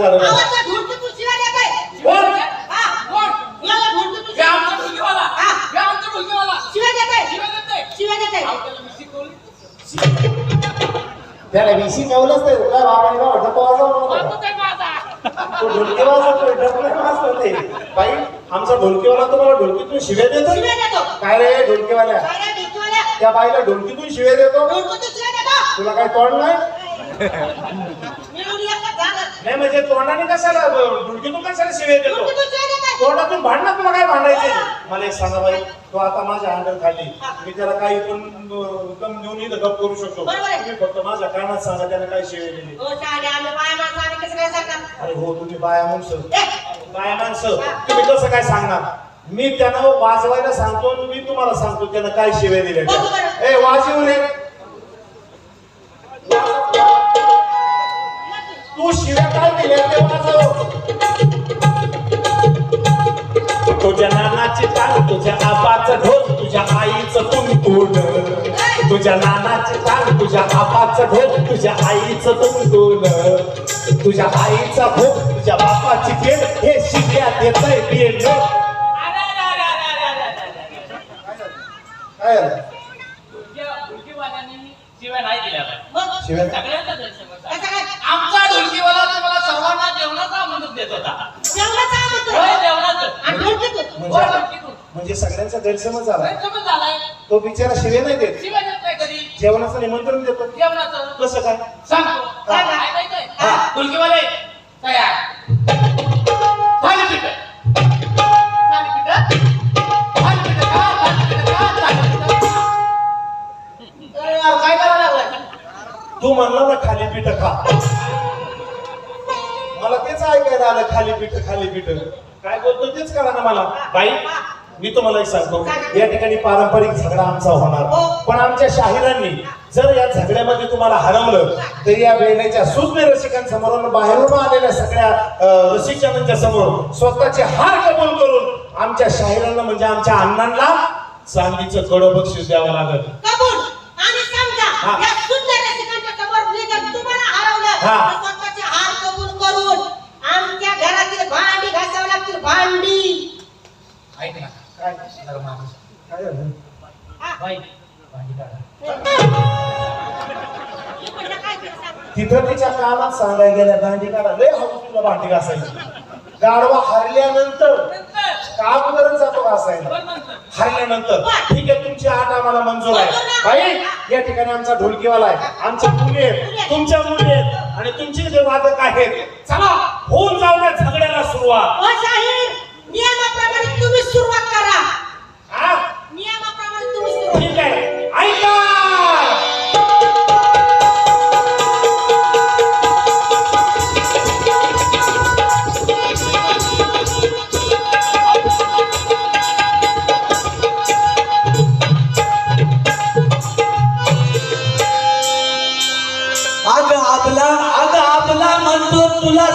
वाढवला. त्याला विशी जेवलंच नाही. काय बाबाने बा ढप वाजवतो ढोलकी वाजवतो ढोलकी ते बाई आमचा ढोलकीवाला तुम्हाला ढोलकीतून शिव्या देतो. काय रे ढोलकीवाल्या त्या बाईला ढोलकीतून शिव्या देतो. तुला काय तोंड नाही? नाही म्हणजे तोंडाने कशाला ढोलकीतून कशाला शिव्या देतो. तोंडातून भांडणं तुला काय भांडायचे? मला एक सांगा बाई तो आता माझ्या अंडर खाली. मी त्याला काही पण दम देऊन इथं गप करू शकतो. तुम्ही फक्त माझ्या कानात सांगा त्याने काय शिव्या दिली हो, काय सांगणार? अरे हो तुम्ही बाया माणसं. बाया माणसं. तुम्ही कसं काय सांगणार? मी त्यानं वाजवायला सांगतो मी तुम्हाला सांगतो त्यानं काय त्या. बरोबर. ए वाजव रे. तुझ्या नानाची टांग तुझ्या आबाचं ढोल तुझ्या आईचं तुंतून तुझ्या नानाची टांग तुझ्या आबाचं ढोल तुझ्या आईचं तुंतून तुझ्या आईचा भोग तुझ्या बापाची पेन हे शिव्यात येतंय पेन अरे, अरे, अरे, अरे, अरे, अरे, अरे, अरे. काय झालं? ढोलकी- ढोलकीवाल्यांनी शिव्या नाही दिल्या बाई. म्हणजे सगळ्यांचा गैरसमज झाला. गैरसमज झालाय. तो बिचारा शिव्या नाही देत. शिव्या देत नाही कधी. जेवणाचं निमंत्रण देतो. जेवणाचं. कसं काय? सांगतो सांगा. ऐकायचंय? हा. ढोलकीवाले तयार. थालीपीठ. थालीपीठ. थालीपीठ खा, थालीपीठ खा, थालीपीठ. खा. अरे यार, काय करायला लागलाय? तू म्हणला ना खाली पीठ खा. मला तेच ऐकायला आलं खाली पीठ खाली पीठ काय बोलतो तेच कळा ना मला. बाई मी तुम्हाला एक सांगतो या ठिकाणी पारंपरिक झगडा आमचा होणार. पण आमच्या शाहिरांनी जर या झगड्यामध्ये तुम्हाला हरवलं तर या वेळेच्या सुज्ञ रसिकांसमोर बाहेरून आलेल्या सगळ्या रसिकांच्या समोर स्वतःचे हार कबूल करून आमच्या शाहिरांना म्हणजे आमच्या अण्णांना चांदीचं कडं बक्षीस द्यावं समजा, हा. या सुंदर रसिकांच्या समोर मी जर तुम्हाला हरवलं, हा. तर स्वतःचे हार कबूल करून आमच्या घरातील भांडी घासावं लागतील भांडी ऐक ना काय जरा माणूस. काय झालं? हा. बाई. तिथं तिच्या कानात सांगायला गेल्या भांडी काढा. लय हवस तुला भांडी घासायची गाडवा हरल्यानंतर नंतर, कागदरच जातो घासायला. हरल्यानंतर. ठीक आहे तुमची आठ आम्हाला मंजूर आहे. बाई या ठिकाणी आमचा ढोलकीवाला आहे. आमच्या मुली आहेत. तुमच्या मुली आहेत. आणि तुमचे जे वादक आहेत चला होऊन जाऊ द्या झगड्याला सुरुवात. नियमाप्रमाणे तुम्ही सुरुवात करा. तुला